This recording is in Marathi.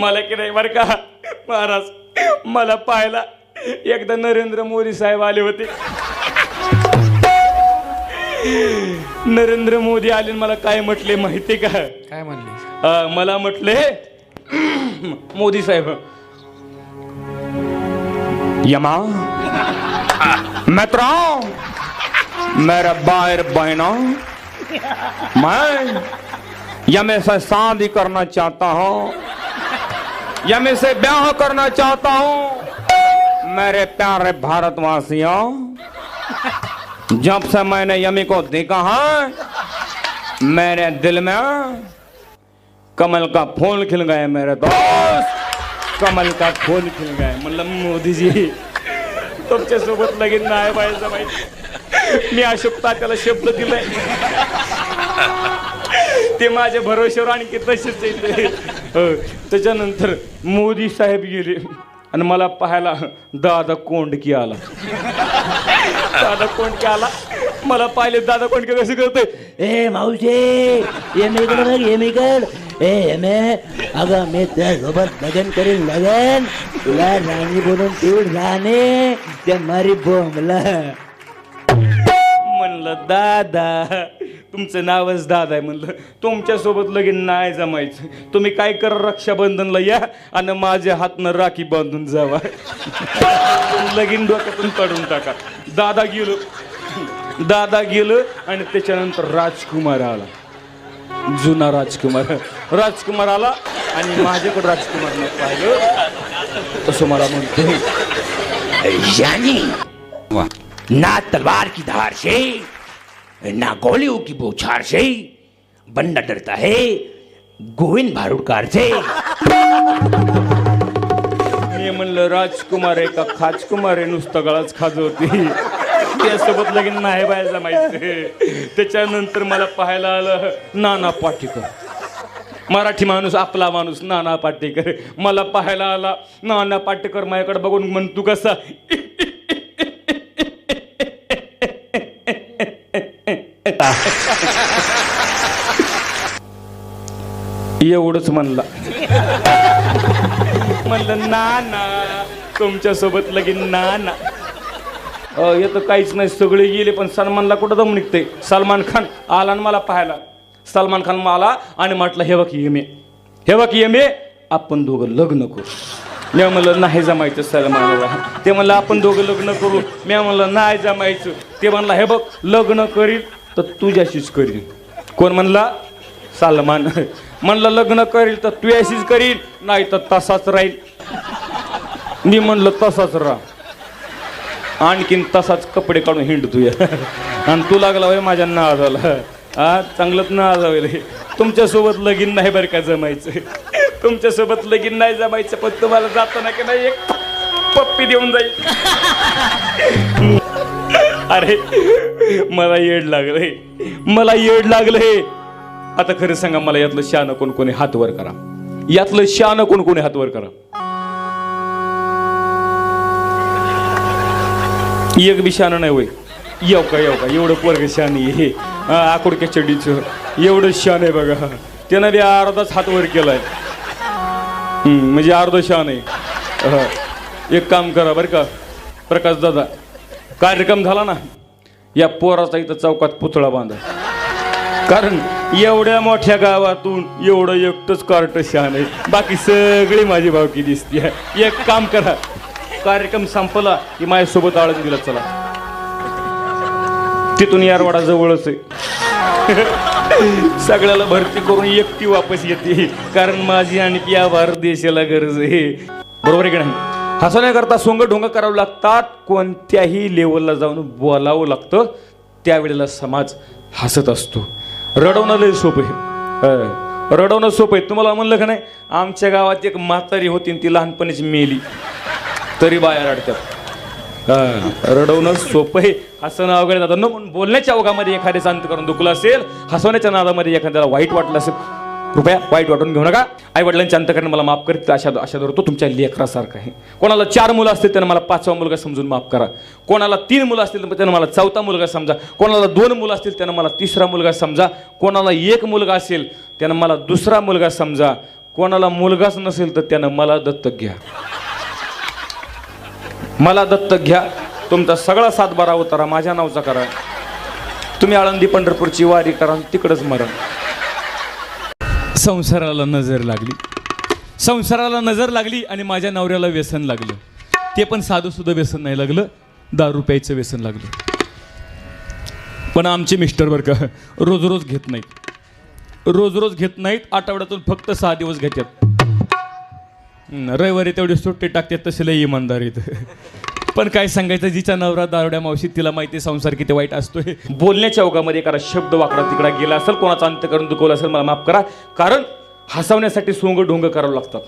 मला की नाही बरं का? महाराज मला पाहायला एकदा नरेंद्र मोदी साहेब आले होते. नरेंद्र मोदी आले मला काय म्हटले माहिती का? काय म्हणली? मला म्हटले मोदी साहेब यमा मित्रा मेरा बाहर बहना मैं यमे से शादी करना चाहता हूँ यमे से ब्याह करना चाहता हूँ, मेरे प्यारे भारतवासियों, जब से मैंने यमी को देखा है, मेरे दिल में कमल का फूल खिल गए मेरे दोस्त। कमल का फूल खिल गए। मतलब मोदी जी तुमच्या सोबत लगीन नाही पाहिजे माहिती मी त्याला शब्द दिलाय ते माझ्या भरोश्यावर आणखी तसेच येते हो, त्याच्यानंतर मोदी साहेब गेले आणि मला पाहायला दादा कोंडकी आला. दादा कोंडकी आला. मला पाहिले दादा कोंडके कसं करतोय? ए माऊजे ये मी कर बघ ये मी कर ए एमे अगं मी त्यासोबत लगन करेल लगन. तुला राणी बोलून तेवढ राणे त्या मारी बोंबला. म्हणलं दादा तुमचं नावच दादा आहे म्हणलं. तुमच्यासोबत लगीन नाही जमायचं. तुम्ही काय करा रक्षाबंधनला या आणि माझ्या हातनं राखी बांधून जावा. लगीन डोक्यातून काढून टाका. दादा गेलो. दादा गेलो आणि त्याच्यानंतर राजकुमार आला. जुना राजकुमार. राजकुमार आला आणि माझ्याकडे राजकुमारनं पाहिलं. तसं मला म्हणतो. यानी ना तलवार की धार से ना गोलियों की बौछार से बंदा डरता है गोविंद भारुडकार से। मी म्हणलं राजकुमार आहे का? खाजकुमार आहे नुसतं गळाच खाजवती त्यासोबत लगीन नाही पाहायला माहिती त्याच्यानंतर मला पाहायला आलं नाना पाटेकर. मराठी माणूस आपला माणूस नाना पाटेकर. मला पाहायला आला नाना पाटेकर माझ्याकडे बघून म्हण तू कसा? एवढंच म्हणला. म्हणलं ना ना तुमच्यासोबत लगीन ना ना अ, येतं काहीच नाही सगळे गेले पण सलमानला कुठं दम निघते सलमान खान आला आणि मला पाहायला. सलमान खान मला आणि म्हटलं हे बघ ये हे बघ ये आपण दोघं लग्न करू. मी म्हणलं नाही जमायचं सलमानला ते म्हणलं आपण दोघं लग्न करू. मी म्हणलं नाही जमायचं. ते म्हणलं हे बघ लग्न करील तर तुझ्याशीच करीन. कोण म्हणला? सलमान. म्हणलं लग्न करील तर तुझ्याशीच करील नाही तर तसाच राहील. मी म्हणलं तसाच राह. आणखीन तसाच कपडे काढून हिंड हिंडतोय आणि तू लागला होय माझ्या नावाला. हा चांगलंच नाव रे तुमच्यासोबत लगीन नाही बरं का जमायचं. तुमच्यासोबत लगीन नाही जमायचं पण तुम्हाला जाताना की नाही एक पप्पी देऊन जाईल. अरे मला येड लागले मला येड लागले आता खरं सांगा मला यातलं शान कोण कोणी हात वर करा. यातलं शान कोण कोणी हात वर करा. एक बी शान नाही होय. येऊ का येऊ का? एवढं पोरग शान आहे. आकुडक्या चड्डीचं. एवढं शान आहे बघा. त्यानं बी अर्धाच हात वर केलाय. म्हणजे अर्ध शान आहे. हा. एक काम करा बरं का. प्रकाश दादा कार्यक्रम झाला ना? या पोराचा इथं चौकात पुतळा बांधा. कारण एवढ्या मोठ्या गावातून एवढं एकटंच कार्ट शहाण आहे. बाकी सगळी माझी भावकी दिसते एक काम करा. कार्यक्रम संपला की माझ्यासोबत आळस दिला चला. तिथून यारवाडा जवळच आहे. सगळ्याला भरती करून एकटी वापस येते. कारण माझी आणखी आभार देशाला गरज आहे. बरोबर आहे की नाही? हसवण्याकरता सोंग ढोंग करावं लागतात. कोणत्याही लेवलला जाऊन बोलावं लागतं. त्यावेळेला समाज हसत असतो. रडवणं लय सोपं आहे. रडवणं सोपं आहे. तुम्हाला म्हणलं का नाही आमच्या गावात एक म्हातारी होती ती लहानपणीच मेली. तरी बाया रडतात रडवणं सोपं आहे. हसणं अवघड जातं न म्हणून बोलण्याच्या ओघामध्ये एखाद्याचा अंत करून दुखलं असेल हसवण्याच्या नादामध्ये एखाद्याला वाईट वाटलं असेल कृपया वाईट वाटून घेऊ नका. आई वडिलांच्या अंतकरण मला माफ करतील अशा अशा धरतो तुमच्या लेकरासारखं आहे. कोणाला चार मुलं असतील त्यांना मला पाचवा मुलगा समजून माफ करा. कोणाला तीन मुलं असतील तर त्यांना मला चौथा मुलगा समजा. कोणाला दोन मुलं असतील त्यांना मला तिसरा मुलगा समजा. कोणाला एक मुलगा असेल त्यांना मला दुसरा मुलगा समजा. कोणाला मुलगाच नसेल तर त्यानं मला दत्तक घ्या. मला दत्तक घ्या. तुमचा सगळा सातबारा उतारा माझ्या नावचा करा. तुम्ही आळंदी पंढरपूरची वारी करा तिकडंच मरा. संसाराला नजर लागली. संसाराला नजर लागली आणि माझ्या नवऱ्याला व्यसन लागलं. ते पण साधं सुद्धा व्यसन नाही लागलं दहा रुपयाचं व्यसन लागलं. पण आमचे मिस्टर बरं का रोज रोज घेत नाहीत. रोज रोज घेत नाहीत आठवड्यातून फक्त सहा दिवस घेतात. रविवारी तेवढी सुट्टी टाकतात तसेला इमानदारीत पण काय सांगायचं जिच्या नवरा दारुड्या मावशी तिला माहिती संसार किती वाईट असतोय. बोलण्याच्या ओघामध्ये एखादा शब्द वाकडा तिकडा गेला असेल कोणाचा अंत करून दुखवला असेल मला माफ करा. कारण हसवण्यासाठी सोंग ढोंग करावं लागतात.